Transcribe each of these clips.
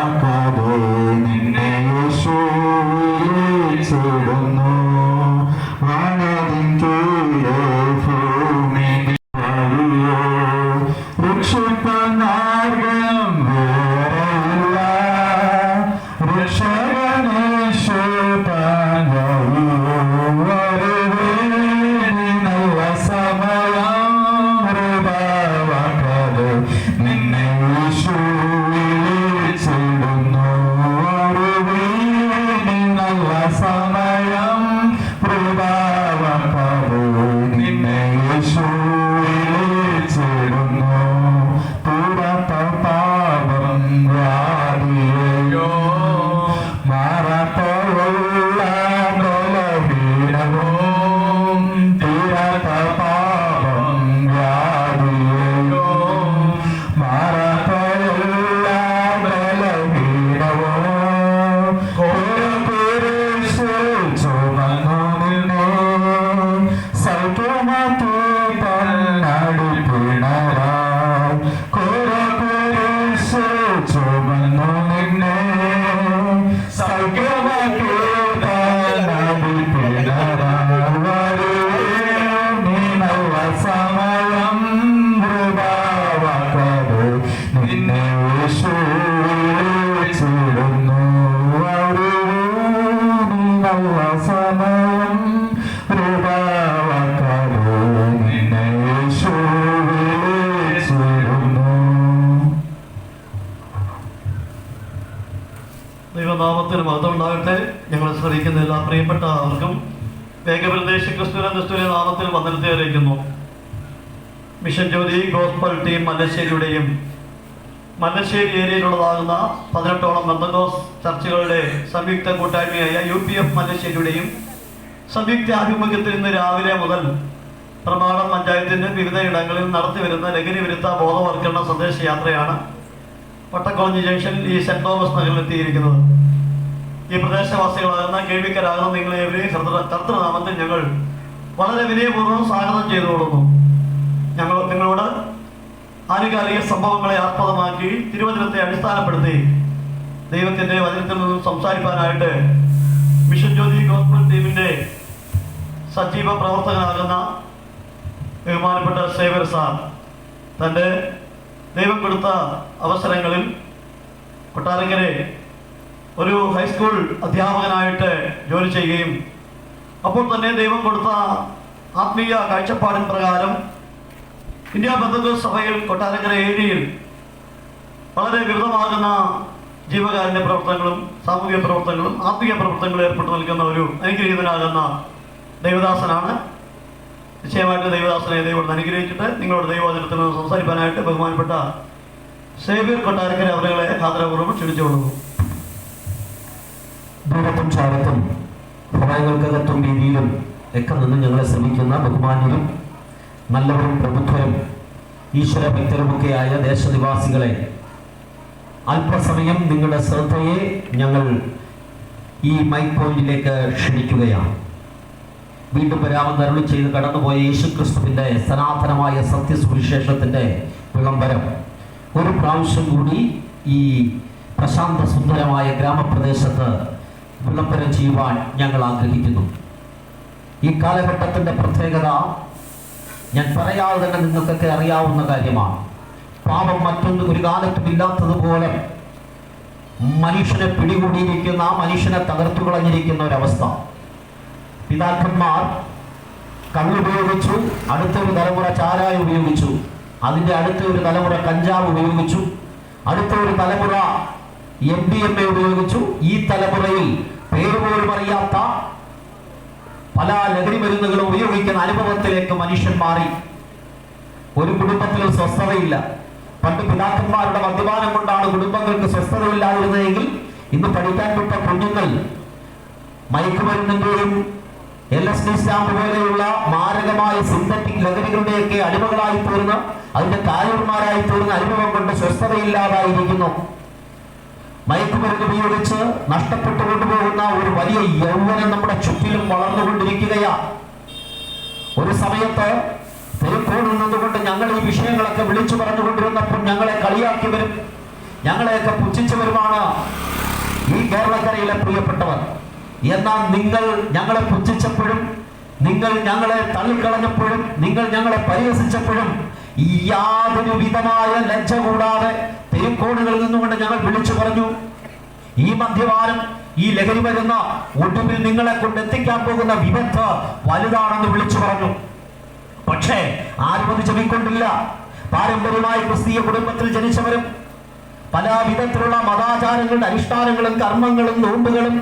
Papa. ക്രിസ്തുവിന്റെ നാമത്തിൽ വന്നിരുത്തി മിഷൻ ജ്യോതി ഗോസ്ബൽ ടീം മല്ലശ്ശേരിയുടെയും. മല്ലശ്ശേരി ഏരിയയിലുള്ളതാകുന്ന പതിനെട്ടോളം ബന്ധകോസ് ചർച്ചുകളുടെ സംയുക്ത കൂട്ടായ്മയായ യു പി എഫ് മല്ലശ്ശേരിയുടെയും സംയുക്ത ആഭിമുഖ്യത്തിൽ ഇന്ന് രാവിലെ മുതൽ പ്രമാണം പഞ്ചായത്തിന്റെ വിവിധ ഇടങ്ങളിൽ നടത്തിവരുന്ന ലഹരി വിരുദ്ധ ബോധവൽക്കരണ സന്ദേശയാത്രയാണ് വട്ടക്കുളഞ്ഞി ജംഗ്ഷനിൽ ഈ സെന്റ് തോമസ് നഗറിൽ എത്തിയിരിക്കുന്നത് ഈ പ്രദേശവാസികളാകുന്ന കേൾവിക്കരാകുന്ന നിങ്ങളെ ഏവരെയും കർത്തൃ- കർത്തൃനാമത്തിൽ ഞങ്ങൾ വളരെ വിനയപൂർവം സ്വാഗതം ചെയ്തു കൊടുക്കുന്നു. ഞങ്ങൾ നിങ്ങളോട് ആനുകാലിക സംഭവങ്ങളെ ആസ്പദമാക്കി തിരുവചനത്തെ അടിസ്ഥാനപ്പെടുത്തി ദൈവത്തിന്റെ വചനത്തിൽ നിന്നും സംസാരിക്കാനായിട്ട് മിഷൻ ജ്യോതി ഗവൺമെന്റ് ടീമിന്റെ സജീവ പ്രവർത്തകനാകുന്ന ബഹുമാനപ്പെട്ട സേവർ സാർ തന്റെ ദൈവം കൊടുത്ത അവസരങ്ങളിൽ കൊട്ടാരക്കരെ ഒരു ഹൈസ്കൂൾ അധ്യാപകനായിട്ട് ജോലി ചെയ്യുകയും അപ്പോൾ തന്നെ ദൈവം കൊടുത്ത ആത്മീയ കാഴ്ചപ്പാടിൻ പ്രകാരം ഇന്ത്യ ബന്ധുക്കൾ സഭയിൽ കൊട്ടാരക്കര ഏരിയയിൽ വളരെ വിരുദ്ധമാകുന്ന ജീവകാരുണ്യ പ്രവർത്തനങ്ങളും സാമൂഹിക പ്രവർത്തനങ്ങളും ആത്മീയ പ്രവർത്തനങ്ങളും ഏർപ്പെട്ടു നിൽക്കുന്ന ഒരു അനുഗ്രഹീതനാകുന്ന ദൈവദാസനാണ്. നിശ്ചയമായിട്ട് ദൈവദാസനെ ദൈവം അനുഗ്രഹിച്ചിട്ട് നിങ്ങളോട് ദൈവവചനത്തിൽ നിന്ന് സംസാരിക്കാനായിട്ട് ബഹുമാനപ്പെട്ട സേവ്യർ കൊട്ടാരക്കര അവരുകളെ ആദരപൂർവം ക്ഷണിച്ചുകൊള്ളുന്നു. ദൂരത്തും ചാരത്തും ഭവനങ്ങൾക്കകത്തും രീതിയിലും ഒക്കെ നിന്ന് ഞങ്ങളെ ശ്രമിക്കുന്ന ബഹുമാന്യരും നല്ലവരും പ്രബുദ്ധരും ഈശ്വര ഭക്തരുമൊക്കെയായ ദേശനിവാസികളെ അല്പസമയം നിങ്ങളുടെ ശ്രദ്ധയെ ഞങ്ങൾ ഈ മൈക്ക് പോയിന്റിലേക്ക് ക്ഷണിക്കുകയാണ്. വീണ്ടും വരാമെന്ന് അരുളി ചെയ്ത് കടന്നുപോയ യേശുക്രിസ്തുവിന്റെ സനാതനമായ സത്യസുവിശേഷത്തിന്റെ വിളംബരം. ഒരു പ്രാവശ്യം കൂടി ഈ പ്രശാന്ത സുന്ദരമായ ഗ്രാമപ്രദേശത്ത് വിളംബരം ചെയ്യുവാൻ ഞങ്ങൾ ആഗ്രഹിക്കുന്നു. ഈ കാലഘട്ടത്തിന്റെ പ്രത്യേകത ഞാൻ പറയാതെ തന്നെ നിങ്ങൾക്കൊക്കെ അറിയാവുന്ന കാര്യമാണ്. പാപം മറ്റൊന്നും ഒരു കാലത്തും ഇല്ലാത്തതുപോലെ മനുഷ്യനെ പിടികൂടിയിരിക്കുന്ന മനുഷ്യനെ തകർത്തു കളഞ്ഞിരിക്കുന്ന ഒരവസ്ഥ. പിതാക്കന്മാർ കണ്ണുപയോഗിച്ചു അടുത്തൊരു തലമുറ ചാരായ ഉപയോഗിച്ചു അതിന്റെ അടുത്ത ഒരു തലമുറ കഞ്ചാവ് ഉപയോഗിച്ചു അടുത്ത ഒരു തലമുറ എം ഡി എം എ ഉപയോഗിച്ചു ഈ തലമുറയിൽ പേര് പോലും അറിയാത്ത പല ലഹരി മരുന്നുകളും ഉപയോഗിക്കുന്ന അനുഭവത്തിലേക്ക് മനുഷ്യൻ മാറി. ഒരു കുടുംബത്തിലും സ്വസ്ഥതയില്ല. പണ്ട് പിതാക്കന്മാരുടെ മദ്യപാനം കൊണ്ടാണ് കുടുംബങ്ങൾക്ക് സ്വസ്ഥതയില്ലാതിരുന്നതെങ്കിൽ ഇന്ന് പഠിക്കാൻ വിട്ട കുഞ്ഞുങ്ങൾ മയക്കുമരുന്നിന്റെയും എൽ എസ് ഡി സ്റ്റാമ്പ് പോലെയുള്ള മാരകമായ സിന്തറ്റിക് ലഹരികളുടെയൊക്കെ അടിമകളായി തീർന്ന് അതിന്റെ കായൂർമാരായി തീർന്ന അനുഭവം കൊണ്ട് സ്വസ്ഥതയില്ലാതായിരിക്കുന്നു. മയക്കുമരുന്ന് ഉപയോഗിച്ച് നഷ്ടപ്പെട്ടു കൊണ്ടുപോകുന്ന ഒരു വലിയ യൗവനം നമ്മുടെ ചുറ്റിലും വളർന്നുകൊണ്ടിരിക്കുകയാണ് ഒരു സമയത്ത് തെരുക്കോണിൽ നിന്നുകൊണ്ട് ഞങ്ങൾ ഈ വിഷയങ്ങളൊക്കെ വിളിച്ചു പറഞ്ഞുകൊണ്ടിരുന്നപ്പോൾ ഞങ്ങളെ കളിയാക്കി വരും ഞങ്ങളെയൊക്കെ പുച്ഛിച്ചവരുമാണ് ഈ കേരളക്കരയിലെ പ്രിയപ്പെട്ടവർ. എന്നാൽ നിങ്ങൾ ഞങ്ങളെ പുച്ഛിച്ചപ്പോഴും നിങ്ങൾ ഞങ്ങളെ തള്ളിക്കളഞ്ഞപ്പോഴും നിങ്ങൾ ഞങ്ങളെ പരിഹസിച്ചപ്പോഴും യാതൊരു വിധമായ ലജ്ജ കൂടാതെ തെരുക്കോണുകളിൽ നിന്നുകൊണ്ട് ഞങ്ങൾ വിളിച്ചു പറഞ്ഞു. ഈ മദ്യപാനം ഈ ലഹരി വരുന്ന ഒടുവിൽ നിങ്ങളെ കൊണ്ട് എത്തിക്കാൻ പോകുന്ന വിപത്ത് വലുതാണെന്ന് വിളിച്ചു പറഞ്ഞു. പക്ഷേ ആരും അത് ചെവിക്കൊണ്ടില്ല പാരമ്പര്യമായി ക്രിസ്തീയ കുടുംബത്തിൽ ജനിച്ചവരും പല വിധത്തിലുള്ള മതാചാരങ്ങളുടെ അനുഷ്ഠാനങ്ങളും കർമ്മങ്ങളും നോമ്പുകളും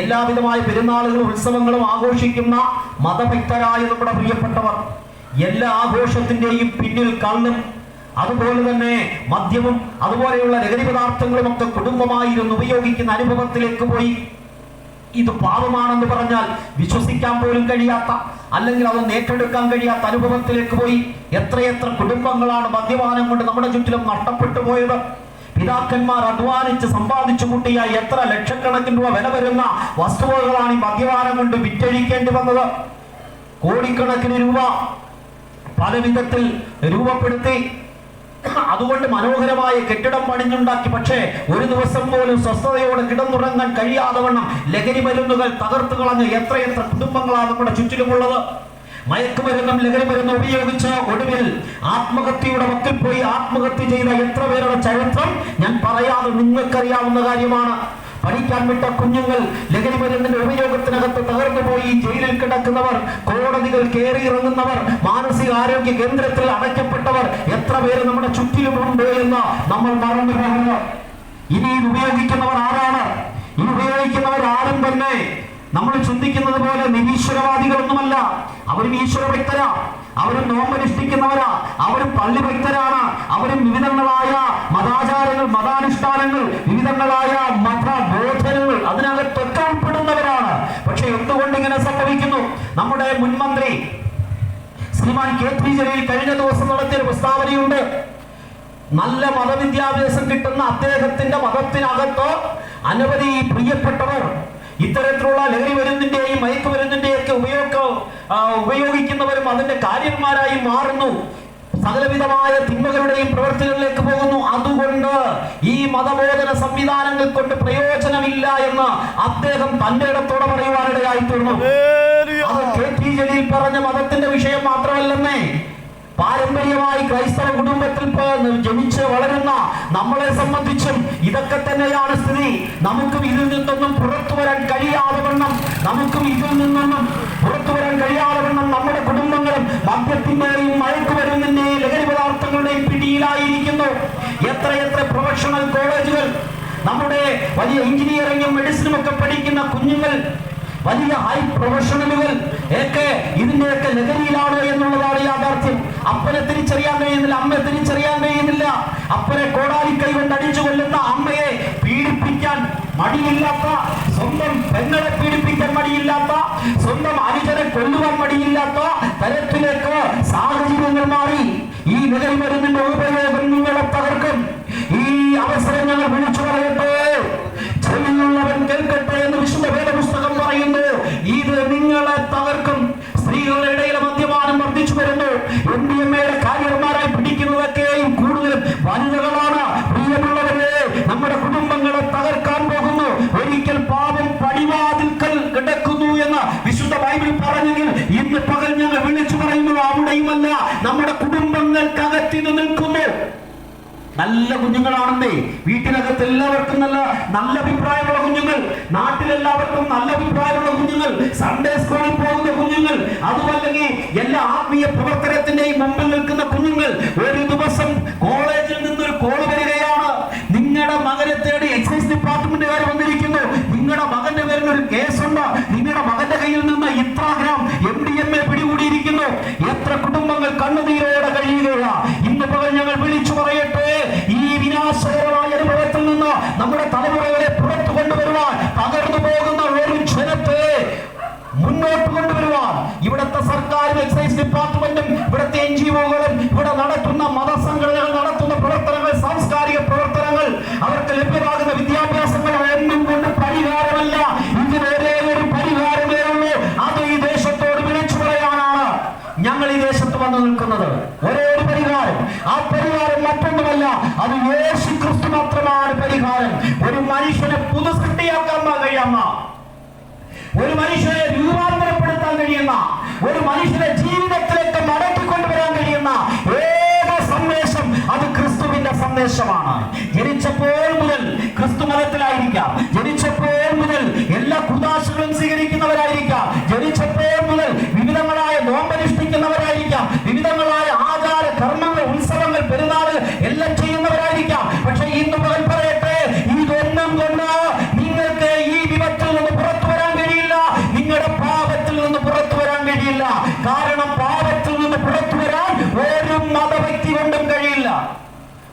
എല്ലാവിധമായ പെരുന്നാളുകളും ഉത്സവങ്ങളും ആഘോഷിക്കുന്ന മതഭക്തരായ നമ്മുടെ പ്രിയപ്പെട്ടവർ എല്ലാ ആഘോഷത്തിന്റെയും പിന്നിൽ കള്ളും അതുപോലെ തന്നെ മദ്യവും അതുപോലെയുള്ള ലഹരി പദാർത്ഥങ്ങളും ഒക്കെ കുടുംബമായിരുന്നു ഉപയോഗിക്കുന്ന അനുഭവത്തിലേക്ക് പോയി. ഇത് പാപമാണെന്ന് പറഞ്ഞാൽ വിശ്വസിക്കാൻ പോലും കഴിയാത്ത അല്ലെങ്കിൽ അത് ഏറ്റെടുക്കാൻ കഴിയാത്ത അനുഭവത്തിലേക്ക് പോയി. എത്രയെത്ര കുടുംബങ്ങളാണ് മദ്യപാനം കൊണ്ട് നമ്മുടെ ചുറ്റിലും നഷ്ടപ്പെട്ടു പോയത്. പിതാക്കന്മാർ അധ്വാനിച്ച് സമ്പാദിച്ചു കൂട്ടിയ എത്ര ലക്ഷക്കണക്കിന് രൂപ വില വരുന്ന വസ്തുവകളാണ് ഈ മദ്യപാനം കൊണ്ട് വിറ്റഴിക്കേണ്ടി വന്നത്. കോടിക്കണക്കിന് രൂപ പല രൂപപ്പെടുത്തി അതുകൊണ്ട് മനോഹരമായ കെട്ടിടം പണിഞ്ഞുണ്ടാക്കി. പക്ഷേ ഒരു ദിവസം പോലും സ്വസ്ഥതയോടെ കിടന്നുറങ്ങാൻ കഴിയാതെ വണ്ണം ലഹരി മരുന്നുകൾ തകർത്തു കളഞ്ഞ് എത്രയെത്ര കുടുംബങ്ങളാണ് നമ്മുടെ ചുറ്റിലുമുള്ളത്. മയക്കുമരുന്നും ലഹരി മരുന്നും ഉപയോഗിച്ച് ഒടുവിൽ ആത്മഹത്യയുടെ വക്കിൽ പോയി ആത്മഹത്യ ചെയ്ത എത്ര പേരുടെ ചരിത്രം ഞാൻ പറയാതെ നിങ്ങൾക്കറിയാവുന്ന കാര്യമാണ്. പഠിക്കാൻ വിട്ട കുഞ്ഞുങ്ങൾ ലഹരി മരുന്നിന്റെ ഉപയോഗത്തിനകത്ത് തകർന്നു പോയി. ജയിലിൽ കിടക്കുന്നവർ കോടതികൾ കയറി ഇറങ്ങുന്നവർ മാനസിക ആരോഗ്യ കേന്ദ്രത്തിൽ അടയ്ക്കപ്പെട്ടവർ എത്ര പേര് നമ്മുടെ ചുറ്റിലുമുണ്ട് എന്ന് നമ്മൾ മറന്നു പോകുന്നു ഇനി ഇത് ഉപയോഗിക്കുന്നവർ ആരാണ്? ഇത് ഉപയോഗിക്കുന്നവർ ആരും തന്നെ. നമ്മൾ ചിന്തിക്കുന്നത് പോലെ നിരീശ്വരവാദികളൊന്നുമല്ല. അവരും ഈശ്വര ഭക്തരാ അവരും നോമ്പനുഷ്ഠിക്കുന്നവരാ. അവരും പള്ളി ഭക്തരാണ് അവരും വിവിധങ്ങളായ മതാചാരങ്ങൾ മതാനുഷ്ഠാനങ്ങൾ വിവിധങ്ങളായ മതബോധനങ്ങൾ അതിനകത്തൊക്കെ ഉൾപ്പെടുന്നവരാണ്. പക്ഷെ എന്തുകൊണ്ട് ഇങ്ങനെ സംഭവിക്കുന്നു? നമ്മുടെ മുൻമന്ത്രി ശ്രീമാൻ കെ പി ജലീൽ കഴിഞ്ഞ ദിവസം നടത്തിയ പ്രസ്താവനയുണ്ട്. നല്ല മതവിദ്യാഭ്യാസം കിട്ടുന്ന അദ്ദേഹത്തിന്റെ മതത്തിനകത്തോ അനവധി പ്രിയപ്പെട്ടവർ ഇത്തരത്തിലുള്ള ലഹരി മരുന്നിന്റെയും മയക്കുമരുന്നിന്റെയും ഉപയോഗിക്കുന്നവരും അതിന്റെ കാര്യന്മാരായി മാറുന്നു. സകലവിധമായ തിന്മകളുടെയും പ്രവർത്തികളിലേക്ക് പോകുന്നു. അതുകൊണ്ട് ഈ മതബോധന സംവിധാനങ്ങൾ കൊണ്ട് പ്രയോജനമില്ല എന്ന് അദ്ദേഹം തന്റെ ഇടത്തോടെ പറയുവാനിടയായി തീർന്നു അത് കെ ടി ജലീൽ പറഞ്ഞ മതത്തിന്റെ വിഷയം മാത്രമല്ലെന്നേ. പാരമ്പര്യമായി ക്രൈസ്തവ കുടുംബത്തിൽ ജനിച്ച് വളരുന്ന നമ്മളെ സംബന്ധിച്ചും ഇതൊക്കെ തന്നെയാണ് സ്ഥിതി. നമുക്കും ഇതിൽ നിന്നൊന്നും പുറത്തു വരാൻ കഴിയാതെ വണ്ണം. നമുക്കും ഇതിൽ നിന്നൊന്നും പുറത്തു വരാൻ കഴിയാതെ വണ്ണം. നമ്മുടെ കുടുംബങ്ങളും മദ്യത്തിന്റെയും മയക്കുമരുന്നിന്റെയും ലഹരി പദാർത്ഥങ്ങളുടെയും പിടിയിലായിരിക്കുന്നു. എത്ര എത്ര പ്രൊഫഷണൽ കോളേജുകൾ നമ്മുടെ വലിയ എഞ്ചിനീയറിംഗും മെഡിസിനും ഒക്കെ പഠിക്കുന്ന കുഞ്ഞുങ്ങൾ വലിയ ഹൈ പ്രൊഫഷണലുകൾ ഒക്കെ ഇതിന്റെയൊക്കെ ലഹരിയിലാണ് എന്നുള്ളതാണ് യാഥാർത്ഥ്യം. അപ്പനെ തിരിച്ചറിയാൻ കഴിയുന്നില്ല അമ്മയെ തിരിച്ചറിയാൻ കഴിയുന്നില്ല. അപ്പനെ കോടാലിക്കൈ കൊണ്ട് അടിച്ചു കൊല്ലുന്ന അമ്മയെ പീഡിപ്പിക്കാൻ മടിയില്ലാത്ത സ്വന്തം പെങ്ങളെ പീഡിപ്പിക്കാൻ മടിയില്ലാത്ത സ്വന്തം അനുജനെ കൊല്ലുവാൻ മടിയില്ലാത്ത തരത്തിലേക്ക് സാഹചര്യങ്ങൾ മാറി. ഈ ലഹരി മരുന്നിന്റെ ഉപയോഗം നിങ്ങളെ തകർക്കും. ഈ അവസരം ഞങ്ങൾ വിളിച്ചു പറയട്ടെ. ചെവിയുള്ളവൻ കേൾക്കട്ടെ എന്ന് വിശുദ്ധ വേദപുസ്തകം പറയുന്നു. ഇത് നിങ്ങളെ തകർക്കും. സ്ത്രീകളുടെ ഇടയിൽ മദ്യപാനം വർദ്ധിച്ചു വരുന്നു. എം ഡി എം എയുടെ കാര്യന്മാരായി പിടിക്കുന്നതൊക്കെയും കൂടുതലും വനിതകളാണ്. പ്രിയമുള്ളവരെ നമ്മുടെ കുടുംബങ്ങളെ തകർക്കാൻ പോകുന്നു. ഒരിക്കൽ പാപം പടിവാതിൽക്കൽ കിടക്കുന്നു എന്ന് വിശുദ്ധ ബൈബിൾ പറഞ്ഞെങ്കിൽ ഇന്ന് പകൽ ഞങ്ങൾ വിളിച്ചു പറയുന്നത് അവിടെയുമല്ല. നമ്മുടെ കുടുംബങ്ങൾക്കകത്തിന് നിൽക്കുന്നു. നല്ല കുഞ്ഞുങ്ങളാണെന്നേ. വീട്ടിനകത്ത് എല്ലാവർക്കും നല്ല നല്ല അഭിപ്രായമുള്ള കുഞ്ഞുങ്ങൾ. നാട്ടിലെല്ലാവർക്കും നല്ല അഭിപ്രായമുള്ള കുഞ്ഞുങ്ങൾ സൺഡേ സ്കൂളിൽ പോകുന്ന കുഞ്ഞുങ്ങൾ അതുമല്ലെങ്കിൽ എല്ലാ ആത്മീയ പ്രവർത്തനത്തിന്റെയും മുമ്പിൽ നിൽക്കുന്ന കുഞ്ഞുങ്ങൾ ഒരു ദിവസം കോളേജിൽ നിന്നൊരു കോൾ വരികയാണ്. നിങ്ങളുടെ മകനെ തേടി എക്സൈസ് ഡിപ്പാർട്ട്മെന്റുകാർ വന്നിരിക്കുന്നു. നിങ്ങളുടെ മകന്റെ അത് യേശു ക്രിസ്തു മാത്രമാണ് പരിഹാരം. ഒരു മനുഷ്യനെ പുതുസൃഷ്ടിയാക്കാൻ കഴിയുന്ന ഒരു മനുഷ്യനെ രൂപാന്തരപ്പെടുത്താൻ കഴിയുന്ന. ഒരു മനുഷ്യനെ ജീവിതത്തിലേക്ക് മടക്കിക്കൊണ്ടുവരാൻ കഴിയുന്ന ഏക സന്ദേശം അത് ക്രിസ്തുവിന്റെ സന്ദേശമാണ്. ജനിച്ചപ്പോൾ മുതൽ ക്രിസ്തു മതത്തിലായിരിക്കാം. ജനിച്ചപ്പോൾ മുതൽ എല്ലാ കുദാശകളും സ്വീകരിക്കുന്നവരായിരിക്കാം. ജനിച്ചപ്പോൾ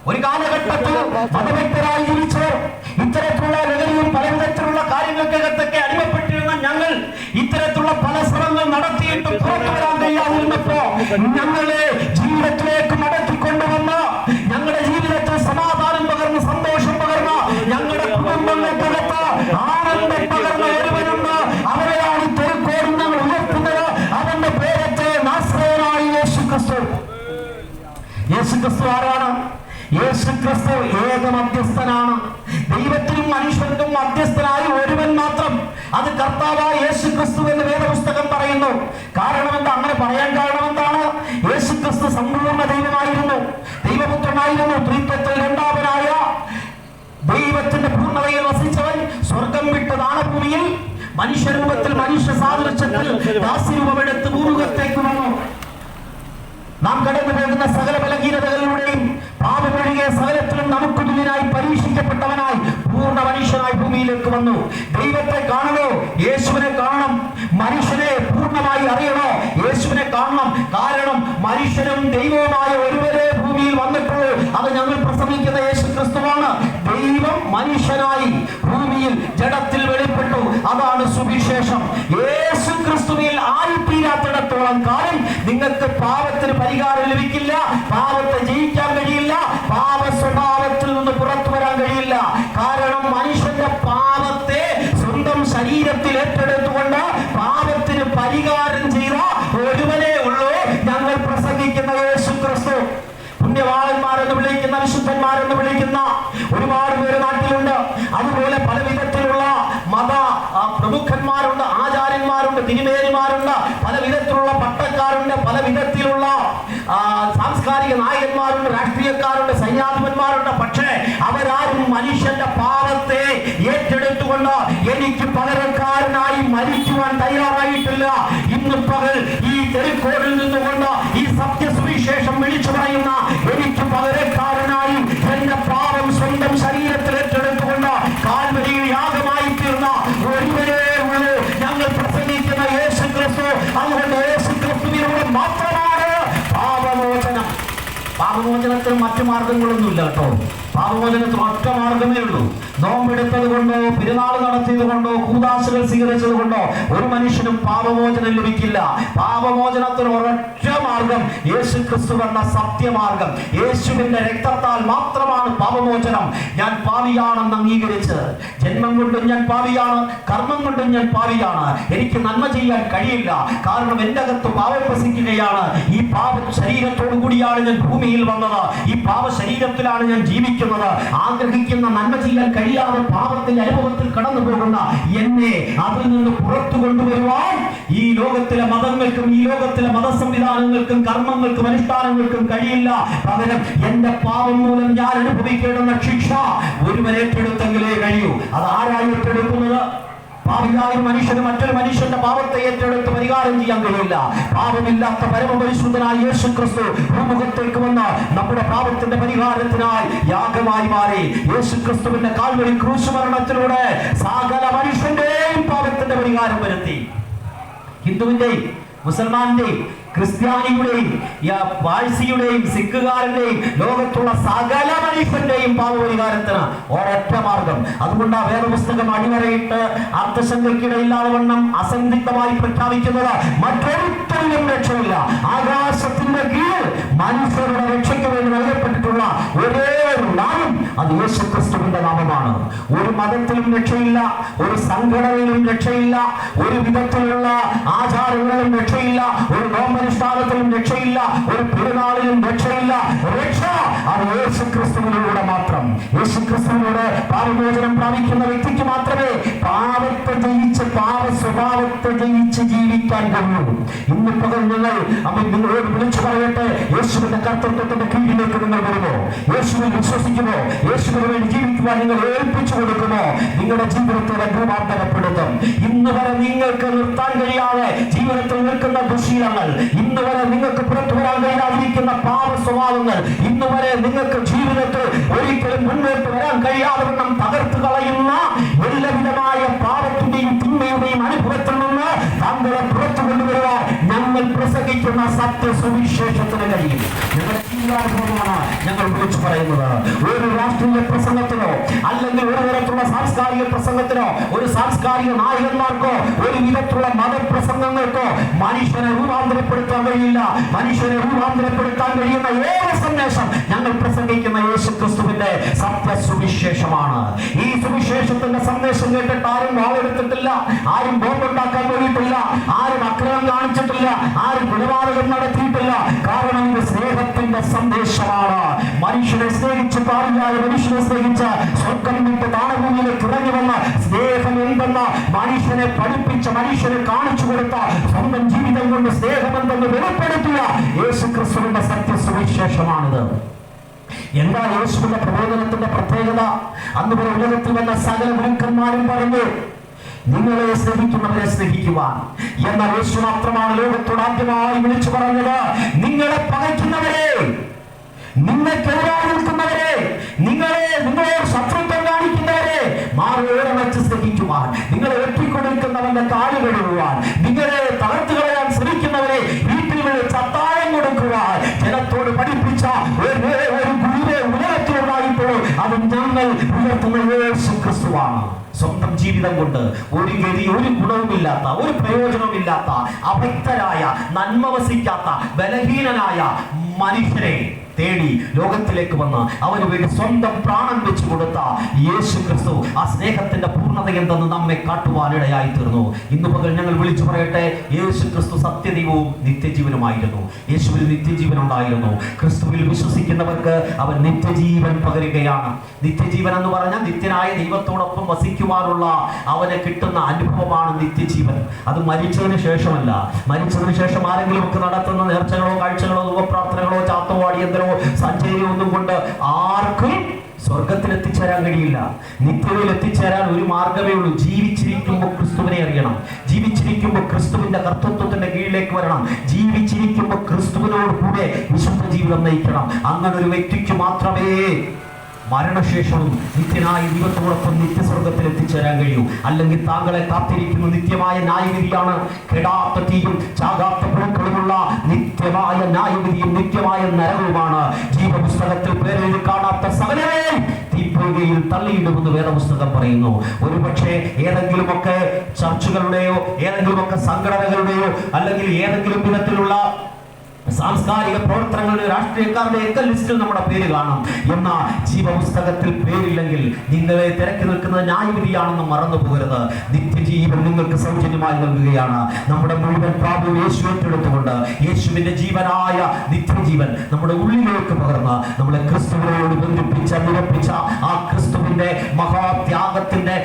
ഒരു കാലഘട്ടത്തിൽ മതവ്യക്തരായി ജീവിച്ചവർ ഇത്തരത്തിലുള്ള ലഹരിയും പലവിധത്തിലുള്ള കാര്യങ്ങൾക്കകത്തൊക്കെ അടിമപ്പെട്ടിരുന്ന ഞങ്ങൾ ഇത്തരത്തിലുള്ള പല ശ്രമങ്ങൾ നടത്തിയിട്ട് പുറത്തു വരാൻ കഴിയാതിരുന്നപ്പോ ഞങ്ങളെ മധ്യസ്ഥനാണ്. ദൈവത്തിനും മനുഷ്യർക്കും മധ്യസ്ഥനായ ഒരുവൻ മാത്രം അത് കർത്താവായ യേശു ക്രിസ്തു എന്ന് വേദപുസ്തകം പറയുന്നു. കാരണം എന്താ? അങ്ങനെ പറയാൻ കാരണം എന്താണ്? യേശു ക്രിസ്തു സമ്പൂർണ ദൈവമായിരുന്നു. ദൈവപുത്രനായിരുന്നു. ത്രീത്വത്തിൽ രണ്ടാമനായ ദൈവത്തിന്റെ പൂർണതയിൽ വസിച്ചവൻ സ്വർഗം വിട്ട് ദാനഭൂമിയിൽ മനുഷ്യരൂപത്തിൽ മനുഷ്യ സാദൃശ്യത്തിൽ ദാസ്യരൂപമെടുത്ത് ഭൂമുഖത്തേക്ക് വന്നു. നാം കടന്നു പോകുന്ന സകല ബലഹീനതകളിലൂടെയും പാപമൊഴികെ സകലത്തിലും നമുക്ക് തുല്യനായി പരീക്ഷിക്കപ്പെട്ടവനായി പൂർണ മനുഷ്യനായി ഭൂമിയിലേക്ക് വന്നു. ദൈവത്തെ കാണണോ? യേശുവിനെ കാണണം. മനുഷ്യനെ പൂർണമായി അറിയണോ? യേശുവിനെ കാണണം. കാരണം മനുഷ്യനും ദൈവവുമായ ഒരുവരെ ഭൂമിയിൽ വന്നിട്ടുള്ളൂ. അത് ഞങ്ങൾ പ്രസംഗിക്കുന്ന യേശു ക്രിസ്തുവാണ് ദൈവം മനുഷ്യനായി ഭൂമിയിൽ ജഡത്തിൽ വെളിപ്പെട്ടു. അതാണ് സുവിശേഷം. യേശു ക്രിസ്തുവിൽ ആയിത്തീരാത്തിടത്തോളം കാലം നിങ്ങൾക്ക് പാപത്തിന് പരിഹാരം ലഭിക്കില്ല. പാപത്തെ പക്ഷേ അവരാരും മനുഷ്യന്റെ പാപത്തെ ഏറ്റെടുത്തുകൊണ്ട് എനിക്ക് പകരക്കാരനായി മരിക്കുവാൻ തയ്യാറായിട്ടില്ല. ഇന്ന് പകൽ ഈ തെരുക്കോടിൽ നിന്നുകൊണ്ട് ഈ സത്യസുവിശേഷം വിളിച്ചു പറയുന്ന എനിക്ക് പകരക്കാരനായി എന്റെ പാപം സ്വന്തം ശരീരത്തിൽ ഏറ്റെടുത്തുകൊണ്ട് കാൽവരിയിൽ യാഗമായി തീർന്ന ഒരുവരേ ഉള്ളൂ. ഞങ്ങൾ പ്രസംഗിക്കുന്ന യേശു ക്രിസ്തു അതുകൊണ്ട് യേശു ക്രിസ്തുവിനോട് മാത്രമാണ് പാപമോചനം. പാപമോചനത്തിന് മറ്റു മാർഗങ്ങളൊന്നുമില്ല കേട്ടോ. പാപമോചനത്തിന് ഒറ്റ മാർഗമേ ഉള്ളൂ. നോമ്പെടുത്തത് കൊണ്ടോ പെരുന്നാൾ നടത്തിയത് കൊണ്ടോ കൂതാശകൾ സ്വീകരിച്ചത് കൊണ്ടോ ഒരു മനുഷ്യനും പാപമോചനം ലഭിക്കില്ല. പാപമോചനത്തിന് ഒരൊറ്റ മാർഗം യേശു ക്രിസ്തു എന്ന സത്യമാർഗം. യേശുവിന്റെ രക്തത്താൽ മാത്രമാണ് പാപമോചനം. ഞാൻ പാവിയാണെന്ന് അംഗീകരിച്ച് ജന്മം കൊണ്ടും ഞാൻ പാവിയാണ് കർമ്മം കൊണ്ടും ഞാൻ പാവിയാണ് എനിക്ക് നന്മ ചെയ്യാൻ കഴിയില്ല. കാരണം എന്റെ അകത്ത് പാപം വസിക്കുകയാണ് ഈ പാപ ശരീരത്തോടു കൂടിയാണ് ഞാൻ ഭൂമിയിൽ വന്നത്. ഈ പാപ ശരീരത്തിലാണ് ഞാൻ ജീവിക്കുന്നത്. ആഗ്രഹിക്കുന്ന നന്മ ചെയ്യാൻ കഴിയാതെ പാപത്തിന്റെ അനുഭവത്തിൽ കടന്നു പോകുന്ന എന്നെ അതിൽ നിന്ന് പുറത്തു കൊണ്ടുവരുവാൻ ഈ ലോകത്തിലെ മതങ്ങൾക്കും ഈ ലോകത്തിലെ മത സംവിധാനങ്ങൾക്കും കർമ്മങ്ങൾക്കും അനുഷ്ഠാനങ്ങൾക്കും കഴിയില്ല. പകരം എന്റെ പാപം മൂലം ഞാൻ അനുഭവിക്കേണ്ടുന്ന ശിക്ഷ ഒരുവൻ ഏറ്റെടുത്തെങ്കിലേ കഴിയൂ. അത് ആരായി ഏറ്റെടുക്കുന്നത്? പാപിയായ മനുഷ്യന് മറ്റൊരു മനുഷ്യന്റെ പാപത്തെ ഏറ്റെടുത്ത് പരിഹാരം ചെയ്യാൻ കഴിയില്ല. പാപമില്ലാത്ത പരമപരിശുദ്ധനായ യേശു ക്രിസ്തു ഭൂമുഖത്തേക്ക് വന്ന നമ്മുടെ പാപത്തിന്റെ പരിഹാരത്തിനായി യാഗമായി മാറി. യേശു ക്രിസ്തുവിന്റെ കാൽവരി ക്രൂശ് മരണത്തിലൂടെ സകല മനുഷ്യന്റെയും പാപത്തിന്റെ പരിഹാരം വരുത്തി. ഹിന്ദുവിന്റെയും മുസൽമാന്റെയും ക്രിസ്ത്യാനിയുടെയും പാഴ്സിയുടെയും സിഖുകാരന്റെയും ലോകത്തുള്ള സകല മനുഷ്യന്റെയും പാപപരിഹാരത്തിന് ഒരൊറ്റ മാർഗം. അതുകൊണ്ട് ആ വേദപുസ്തകം അടിവരയിട്ട് അർത്ഥശങ്കയ്ക്കിടയില്ലാതെ വണ്ണം അസന്ധിഗ്ധമായി പ്രഖ്യാപിക്കുന്നത്. മറ്റൊരുത്തരിലും രക്ഷമില്ല ആകാശത്തിന്റെ കീഴിൽ മനുഷ്യരുടെ രക്ഷയ്ക്ക് വേണ്ടി നൽകപ്പെട്ടിട്ടുള്ള ഒരേ ഒരു നാമം അത് യേശു ക്രിസ്തുവിന്റെ നാമമാണ്. ഒരു മതത്തിലും രക്ഷയില്ല ഒരു സംഘടനയിലും രക്ഷയില്ല ഒരു വിധത്തിലുള്ള ആചാരങ്ങളിലും രക്ഷയില്ല ഒരു നോമ്പനുഷ്ഠാനത്തിലും രക്ഷയില്ല ഒരു പെരുന്നാളിലും രക്ഷയില്ല. രക്ഷ അത് യേശു മാത്രം. യേശു ക്രിസ്തുവിനോട് പാപമോചനം പ്രാപിക്കുന്ന വ്യക്തിക്ക് മാത്രമേ പാപ സ്വഭാവത്തെ ജയിച്ച് ജീവിക്കാൻ കഴിയും. ഇന്ന് പകൽ നിങ്ങൾ അമ്മ നിങ്ങളോട് വിളിച്ചു പറയട്ടെ. യേശുവിന്റെ കർത്തൃത്വത്തിന്റെ കീഴിലേക്ക് നിങ്ങൾ വരുമോ? യേശുവിൽ വിശ്വസിക്കുമോ? യേശുവിന് വേണ്ടി ജീവിക്കുവാൻ നിങ്ങൾ ഏൽപ്പിച്ചു കൊടുക്കുമോ? നിങ്ങളുടെ ജീവിതത്തെ രൂപാന്തരപ്പെടുത്തും. ഇന്ന് വരെ നിങ്ങൾക്ക് നിർത്താൻ കഴിയാതെ ജീവിതത്തിൽ നിൽക്കുന്ന ദുശീലങ്ങൾ ഇന്ന് വരെ നിങ്ങൾക്ക് പുറത്തു വരാൻ കഴിയാതിരിക്കുന്ന പാപ സ്വഭാവങ്ങൾ ഇന്ന് വരെ നിങ്ങൾക്ക് ജീവിതത്തിൽ ഒരിക്കലും മുന്നോട്ട് വരാൻ കഴിയാതെ തകർത്ത് കളയുന്ന എല്ലാവിധമായ പാപത്തിന്റെയും തിന്മയുടെയും അനുഭവത്തിൽ നിന്ന് താങ്കളെ പുറത്തു കൊണ്ടുവരുവാൻ ഞങ്ങൾ പ്രസംഗിക്കുന്ന സത്യ സുവിശേഷത്തിന് കഴിയും. ഞങ്ങളുടെ ജീവിതാനുഭവമാണ് ഞങ്ങൾ വിളിച്ചു പറയുന്നത്. ഒരു രാഷ്ട്രീയ പ്രസംഗത്തിനോ പ്രസംഗത്തിനോ ഒരു സാംസ്കാരിക നായകന്മാർക്കോ ഒരു വിധത്തിലുള്ള മതപ്രസംഗങ്ങൾക്കോ മനുഷ്യനെ രൂപാന്തരപ്പെടുത്താൻ കഴിയില്ല. മനുഷ്യനെ രൂപാന്തരപ്പെടുത്താൻ കഴിയുന്ന ഏത് സന്ദേശം ഞങ്ങൾ പ്രസംഗിക്കുന്ന യേശു ക്രിസ്തുവിന്റെ സത്യ സുവിശേഷമാണ് ഈ സുവിശേഷത്തിന്റെ സന്ദേശം കേട്ടിട്ട് ആരും വാളെടുത്തിട്ടില്ല. ആരും ബോംബുണ്ടാക്കാൻ പോയിട്ടില്ല. ആരും അക്രമം കാണിച്ചിട്ടില്ല. ആരും കൊലപാതകം നടത്തിയിട്ടില്ല. കാരണം ഇത് സ്നേഹത്തിന്റെ സന്ദേശമാണ്. മനുഷ്യനെ സ്നേഹിച്ച് പാടിയായ മനുഷ്യനെ സ്നേഹിച്ച് സ്വർഗം വിട്ട് താണഭൂമിയിലേക്ക് ഇറങ്ങി വന്ന സ്നേഹം എന്തെന്ന് മനുഷ്യനെ പഠിപ്പിച്ച മനുഷ്യനെ കാണിച്ചു കൊടുത്ത സ്വന്തം ജീവിതം കൊണ്ട് സ്നേഹമെന്തെന്ന് വെളിപ്പെടുത്തിയ യേശു ക്രിസ്തുവിന്റെ സത്യ സുവിശേഷമാണിത് എന്താ യേശുവിന്റെ പ്രബോധനത്തിന്റെ പ്രത്യേകത? അന്ന് ഉലകത്തിൽ വന്ന സകല ഗുരുക്കന്മാരും പറഞ്ഞു നിങ്ങളെ സ്നേഹിക്കുന്നവരെ സ്നേഹിക്കുവാൻ. എന്നാൽ യേശു മാത്രമാണ് ലോകത്തോട് ആദ്യമായി വിളിച്ചു പറഞ്ഞത്. നിങ്ങളെ പകയ്ക്കുന്നവരെ നിങ്ങൾക്കെതിരായി നിൽക്കുന്നവരെ നിങ്ങളെ നിങ്ങളെ ശത്രുത്വം കാണിക്കുന്നവരെ മാറിയോടെ വെച്ച് സ്നേഹിക്കുവാൻ. നിങ്ങളെ വെട്ടിക്കൊടുക്കുന്നവന്റെ കാലുകൾ കഴുകുവാൻ. നിങ്ങളെ തളർത്തു കളയാൻ ശ്രമിക്കുന്നവരെ വീട്ടിൽ വിളിച്ച് അത്തായം കൊടുക്കുവാൻ. ജനത്തോട് പഠിപ്പിച്ച ഒരു ഗുരുവെ ഉലകത്തിലുണ്ടായിട്ടുള്ളൂ അത് ഞങ്ങൾ ഉയർത്തുന്ന യേശു ക്രിസ്തുവാണ്. സ്വന്തം ജീവിതം കൊണ്ട് ഒരു ഗതി ഒരു ഗുണവുമില്ലാത്ത ഒരു പ്രയോജനവുമില്ലാത്ത അഭക്തരായ നന്മ വസിക്കാത്ത ബലഹീനനായ മനുഷ്യരെ തേടി ലോകത്തിലേക്ക് വന്ന് അവന് വേണ്ടി സ്വന്തം പ്രാണൻ വെച്ചു കൊടുത്ത യേശു ക്രിസ്തു ആ സ്നേഹത്തിന്റെ പൂർണത എന്തെന്ന് നമ്മെ കാട്ടുവാനിടയായി തീർന്നു ഇന്ന് പകൽ ഞങ്ങൾ വിളിച്ചു പറയട്ടെ യേശു ക്രിസ്തു സത്യദൈവവും നിത്യജീവനുമായിരുന്നു. യേശുവിൽ നിത്യജീവൻ ഉണ്ടായിരുന്നു ക്രിസ്തുവിൽ വിശ്വസിക്കുന്നവർക്ക് അവൻ നിത്യജീവൻ പകരുകയാണ്. നിത്യജീവൻ എന്ന് പറഞ്ഞാൽ നിത്യനായ ദൈവത്തോടൊപ്പം വസിക്കുവാനുള്ള അവന് കിട്ടുന്ന അനുഭവമാണ് നിത്യജീവൻ. അത് മരിച്ചതിന് ശേഷമല്ല. മരിച്ചതിന് ശേഷം ആരെങ്കിലും ഒക്കെ നടത്തുന്ന നേർച്ചകളോ കാഴ്ചകളോ ഉപപ്രാർത്ഥനകളോ ചാത്തവാടി യന്ത്രമോ സഞ്ചാരിയോ ഒന്നും കൊണ്ട് ആർക്കും സ്വർഗത്തിൽ എത്തിച്ചേരാൻ കഴിയില്ല. നിത്യതയിൽ എത്തിച്ചേരാൻ ഒരു മാർഗമേ ഉള്ളൂ. ജീവിച്ചിരിക്കുമ്പോൾ ക്രിസ്തുവിനെ അറിയണം. ജീവിച്ചിരിക്കുമ്പോൾ ക്രിസ്തുവിന്റെ കർത്തൃത്വത്തിന്റെ കീഴിലേക്ക് വരണം. ജീവിച്ചിരിക്കുമ്പോൾ ക്രിസ്തുവിനോട് കൂടെ വിശുദ്ധ ജീവിതം നയിക്കണം. അങ്ങനെ ഒരു വ്യക്തിക്ക് മാത്രമേ മരണശേഷവും നിത്യനായ ദൈവത്തോടൊപ്പം നിത്യസ്വർഗത്തിൽ എത്തിച്ചേരാൻ കഴിയൂ. അല്ലെങ്കിൽ താങ്കളെ കാത്തിരിക്കുന്ന നിത്യമായ ന്യായവിധിയാണ് കെടാത്ത തീയും ചാകാത്ത പുഴുക്കളുമുള്ള നിത്യമായ ന്യായവിധിയും നിത്യമായ നരകവുമാണ്. ജീവപുസ്തകത്തിൽ പേരെഴുതി കാണാത്ത സകലരെയും തീപ്പൊയ്കയിൽ തള്ളിയിടുമെന്ന് വേദപുസ്തകം പറയുന്നു. ഒരുപക്ഷെ ഏതെങ്കിലുമൊക്കെ ചർച്ചുകളുടെയോ ഏതെങ്കിലുമൊക്കെ സംഘടനകളുടെയോ അല്ലെങ്കിൽ ഏതെങ്കിലും വിധത്തിലുള്ള സാംസ്കാരിക പ്രവർത്തനങ്ങളുടെ രാഷ്ട്രീയക്കാരുടെ ഒക്കെ ലിസ്റ്റിൽ നമ്മുടെ പേര് കാണും. എന്നാൽ ജീവപുസ്തകത്തിൽ പേരില്ലെങ്കിൽ നിങ്ങളെ തിരക്കി നിൽക്കുന്നത് ന്യായവിധിയാണെന്ന് മറന്നു പോകരുത്. നിത്യജീവൻ നിങ്ങൾക്ക് സൗജന്യമായി നൽകുകയാണ്. നമ്മുടെ മുഴുവൻ പ്രാപു യേശു ഏറ്റെടുത്തുകൊണ്ട് യേശുവിന്റെ ജീവനായ നിത്യജീവൻ നമ്മുടെ ഉള്ളിലേക്ക് പകർന്ന് നമ്മളെ ക്രിസ്തുവിനോട് ബന്ധിപ്പിച്ച നിരപ്പിച്ച ആ ക്രിസ്തുവിന്റെ മഹാത്യാഗത്തിന്റെ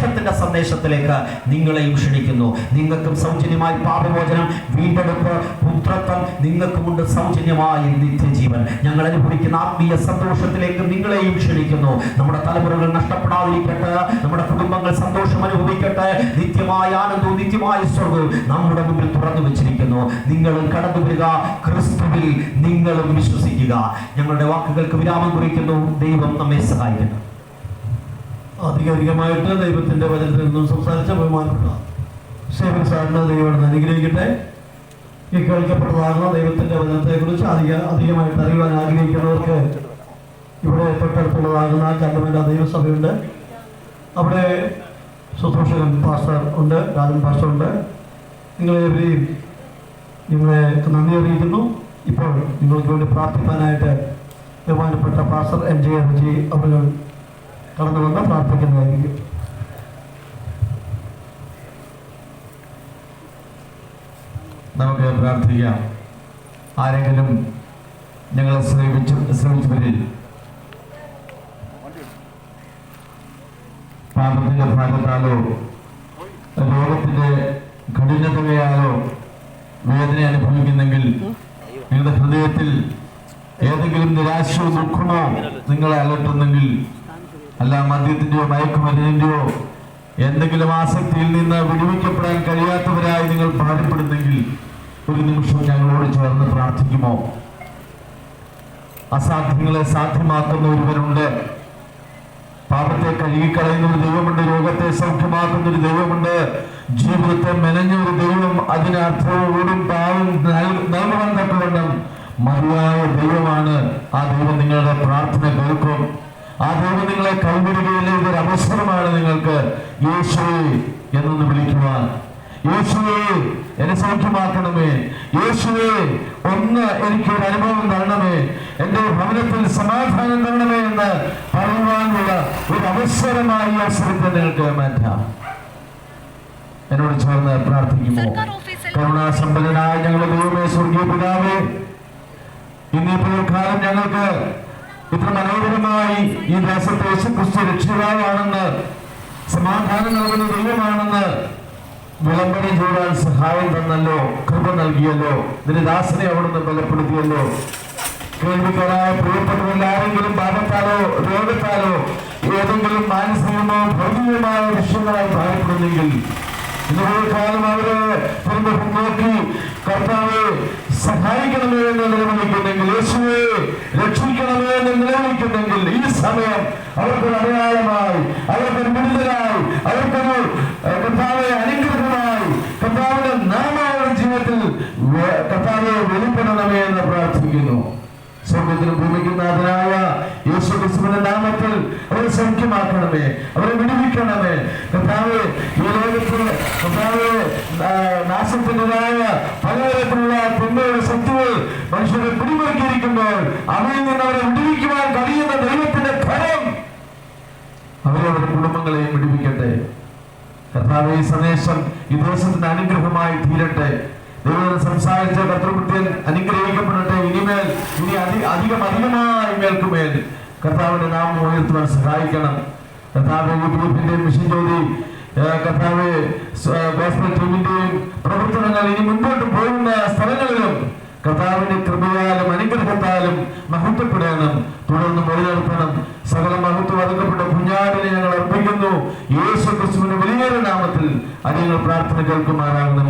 മഹാസുവിശേഷത്തിന്റെ സന്ദേശത്തിലേക്ക് നിങ്ങളെയും ക്ഷണിക്കുന്നു. നിങ്ങൾക്കും സൗജന്യമായി പാപമോചനം വീണ്ടെടുപ്പ് പുത്രത്വം നിങ്ങൾക്കുമുണ്ട് സൗജന്യമായ നിത്യജീവൻ. ഞങ്ങൾ അനുഭവിക്കുന്ന ആത്മീയ സന്തോഷത്തിലേക്ക് നിങ്ങളെയും ക്ഷണിക്കുന്നു. നമ്മുടെ തലമുറകൾ നഷ്ടപ്പെടാതിരിക്കട്ടെ. നമ്മുടെ കുടുംബങ്ങൾ സന്തോഷം അനുഭവിക്കട്ടെ. നിത്യമായ ആനന്ദവും നിത്യമായ സ്വർഗവും നമ്മുടെ മുമ്പിൽ തുറന്നു വെച്ചിരിക്കുന്നു. നിങ്ങളും കടന്നു വരിക. ക്രിസ്തുവിൽ നിങ്ങളും വിശ്വസിക്കുക. ഞങ്ങളുടെ വാക്കുകൾക്ക് വിരാമം കുറിക്കുന്നു. ദൈവം നമ്മെ സഹായിക്കുന്നു ആധികാരികമായിട്ട് ദൈവത്തിന്റെ വചനത്തിൽ നിന്നും സംസാരിച്ച ബഹുമാനപ്പെട്ട സേവൻ സാറിന് ദൈവം അനുഗ്രഹിക്കട്ടെ. ഈ കേൾക്കപ്പെട്ടതാകുന്ന ദൈവത്തിന്റെ വചനത്തെക്കുറിച്ച് അധിക അധികമായിട്ട് അറിയുവാൻ ആഗ്രഹിക്കുന്നവർക്ക് ഇവിടെ തൊട്ടടുത്തുള്ളതാകുന്ന ചണ്ടമേല ദൈവസഭയുണ്ട്. അവിടെ ശുശ്രൂഷകൻ പാസ്റ്റർ ഉണ്ട് രാജൻ പാസ്റ്റർ ഉണ്ട്. നിങ്ങളെവരെയും നിങ്ങളെ നന്ദി അറിയിക്കുന്നു. ഇപ്പോൾ നിങ്ങൾക്ക് വേണ്ടി പ്രാർത്ഥിക്കാനായിട്ട് ബഹുമാനപ്പെട്ട പാസ്റ്റർ എം. ജെ. റജി അവർ കടന്നു വന്ന് പ്രാർത്ഥിക്കുന്നതായിരിക്കും. നമുക്ക് പ്രാർത്ഥിക്കാം. ആരെങ്കിലും ഞങ്ങളെ ശ്രമിച്ചു ശ്രമിച്ചവരിൽ പാപത്തിന്റെ ഭാഗത്താലോ രോഗത്തിന്റെ കഠിനതയാലോ വേദന അനുഭവിക്കുന്നെങ്കിൽ നിങ്ങളുടെ ഹൃദയത്തിൽ ഏതെങ്കിലും നിരാശയോ ദുഃഖമോ നിങ്ങളെ അലട്ടുന്നെങ്കിൽ അല്ല മദ്യത്തിന്റെയോ മയക്കുമരുന്നിന്റെയോ എന്തെങ്കിലും ആസക്തിയിൽ നിന്ന് വിടുവിക്കപ്പെടാൻ കഴിയാത്തവരായി നിങ്ങൾ പാടുപെടുന്നെങ്കിൽ ഒരു നിമിഷം ഞങ്ങളോട് ചേർന്ന് പ്രാർത്ഥിക്കുമോ? അസാധ്യങ്ങളെ സാധ്യമാക്കുന്ന ഒരുവനുണ്ട്. പാപത്തെ കഴുകിക്കളയുന്ന ഒരു ദൈവമുണ്ട് രോഗത്തെ സൗഖ്യമാക്കുന്ന ഒരു ദൈവമുണ്ട്. ജീവിതത്തെ മെനഞ്ഞ ഒരു ദൈവം അതിന് അർത്ഥവും പാവം നൽ- നൽകുവാൻ തക്കവണ്ണം മതിയായ ദൈവമാണ് ആ ദൈവം. നിങ്ങളുടെ പ്രാർത്ഥന കേൾക്കും. ആ ദൈവം നിങ്ങളെ കൈവിടുകയില്ല? ഇതൊരു അവസരമാണ് നിങ്ങൾക്ക് യേശുവേ എന്നൊന്ന് വിളിക്കുവാൻ. യേശുവേ എന്നെ സൗഖ്യമാക്കണമേ. യേശുവേ ഒന്ന് എനിക്ക് ഒരു അനുഭവം തരണമേ. എന്റെ ഭവനത്തിൽ സമാധാനം തരണമേ എന്ന് പറയുവാനുള്ള ഒരു അവസരമായി അവസരത്തെ നിങ്ങൾക്ക് മാറ്റാം. എന്നോട് ചേർന്ന് പ്രാർത്ഥിക്കുമോ? കരുണാസമ്പന്നനായ ഞങ്ങളുടെ ദൈവമേ സ്വർഗീയ പിതാവേ ഇന്നീ കാലം ഞങ്ങൾക്ക് ഇത്ര മനോഹരമായി ഈ ദേശത്തെ യേശുക്രിസ്തു രക്ഷിതാവാണെന്ന് സമാധാനം നൽകുന്ന ദൈവമാണെന്ന് വിളംബരം ചെയ്താൽ സഹായം തന്നല്ലോ കൃപ നൽകിയല്ലോ നിന്റെ ദാസനെ അവിടുന്ന് ബലപ്പെടുത്തിയല്ലോ. കേൾവിക്കാരായ പ്രിയപ്പെട്ടവരെല്ലാരെങ്കിലും പാപത്താലോ രോഗത്താലോ ഏതെങ്കിലും മാനസികമോ ഭൗതികമായ വിഷയങ്ങളായി ഭാരപ്പെടുന്നെങ്കിൽ ഇന്നൊരു കാലം അവരെ നോക്കി കർത്താവെ സഹായിക്കണമേ എന്ന് നിലവിളിക്കുന്നെങ്കിൽ യേശുവെ രക്ഷിക്കണമേ എന്ന് നിലവിളിക്കുന്നെങ്കിൽ ഈ സമയം അവർക്കൊരു അടയാളമായി അവർക്കൊരു വിടുതലായി അവർക്കൊരു കഥാവെ അനുഗ്രഹമായി കർത്താവിന്റെ നാമാവരുടെ ജീവിതത്തിൽ കഥാവെ വെളിപ്പെടണമേ എന്ന് പ്രാർത്ഥിക്കുന്നു. സ്വർഗത്തിനും ഭൂമിക്കും നാഥനായ യേശു ക്രിസ്തുവിന്റെ നാമത്തിൽ അവരെ സൗഖ്യമാക്കണമേ അവരെ വിടുവിക്കണമേ. കർത്താവ് ഈ ലോകത്തിൽ ആ, നാശത്തിന്റെതായ പലതരത്തിലുള്ള തിന്മയുടെ ശക്തികൾ മനുഷ്യരെ പിടിമുറുക്കിയിരിക്കുമ്പോൾ അവരിൽ നിന്ന് അവരെ വിടുവിക്കുവാൻ കഴിയുന്ന ദൈവത്തിന്റെ ഫലം അവരെ അവരുടെ കുടുംബങ്ങളെയും വിടുവിക്കട്ടെ. കർത്താവ് ഈ സന്ദേശം ഈ ദിവസത്തിന്റെ അനുഗ്രഹമായി തീരട്ടെ. ദൈവം സംസാരിച്ച കർത്തൃകുട്ടിയൻ അനുഗ്രഹിക്കപ്പെടട്ടെ. ഇനിമേൽ ഇനി അധി- അധികം അധികമായി മേൽക്കുമേൽ കർത്താവിന്റെ നാമം ഉയർത്തുവാൻ സഹായിക്കണം. കർത്താവ് യൂട്യൂബിന്റെയും മിഷൻ ജ്യോതി കർത്താവ് ടീമിന്റെയും പ്രവർത്തനങ്ങൾ ഇനി മുന്നോട്ട് പോകുന്ന സ്ഥലങ്ങളിലും കർത്താവിന്റെ കൃപയാലും അനുഗ്രഹത്താലും മഹത്വപ്പെടണം. തുടർന്ന് മുതലെടുക്കണം. സകല മഹത്വം അടക്കപ്പെട്ട കുഞ്ഞാടിനെ ഞങ്ങൾ അർപ്പിക്കുന്നു. യേശു ക്രിസ്തുവിന്റെ വലിയൊരു നാമത്തിൽ അത് പ്രാർത്ഥന കേൾക്കുമാറാകുന്ന